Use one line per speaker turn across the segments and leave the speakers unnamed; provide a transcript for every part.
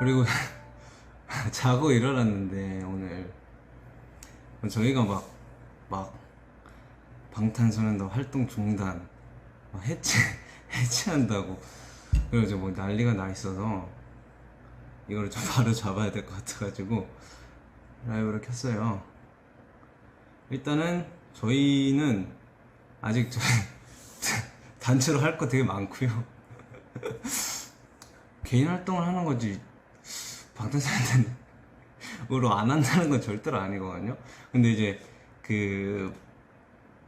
그리고 자고 일어났는데 오늘 저희가 막 막 방탄소년단 활동 중단 막 해체 해체한다고 그래서 뭐 난리가 나 있어서 이거를 좀 바로 잡아야 될 것 같아가지고 라이브를 켰어요. 일단은 저희는 아직 저 단체로 할 거 되게 많고요. 개인 활동을 하는 거지 방탄소년단으로 안 한다는 건 절대로 아니거든요. 근데 이제 그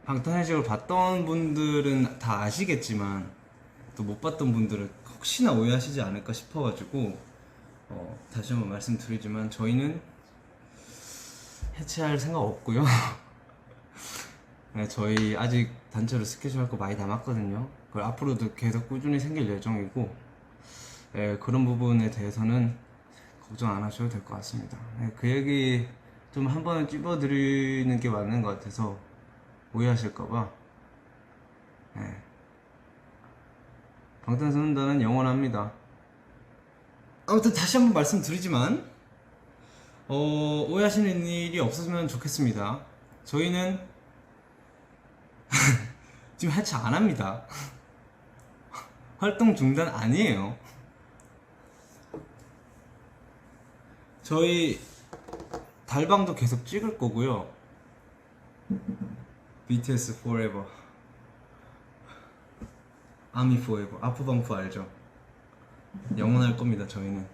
방탄소년단을 봤던 분들은 다 아시겠지만 또 못 봤던 분들은 혹시나 오해하시지 않을까 싶어가지고 어, 다시 한번 말씀드리지만 저희는 해체할 생각 없고요. 네, 저희 아직 단체로 스케줄 할 거 많이 남았거든요. 그걸 앞으로도 계속 꾸준히 생길 예정이고 예, 그런 부분에 대해서는 걱정 안 하셔도 될 것 같습니다. 예, 그 얘기 좀 한 번은 찝어드리는 게 맞는 것 같아서 오해하실까봐. 예. 방탄소년단은 영원합니다. 아무튼 다시 한번 말씀드리지만 어, 오해하시는 일이 없었으면 좋겠습니다. 저희는 지금 해체 안 합니다. 활동 중단 아니에요. 저희 달방도 계속 찍을 거고요. BTS Forever. 아미 Forever. 아프방프 알죠? 영원할 겁니다, 저희는.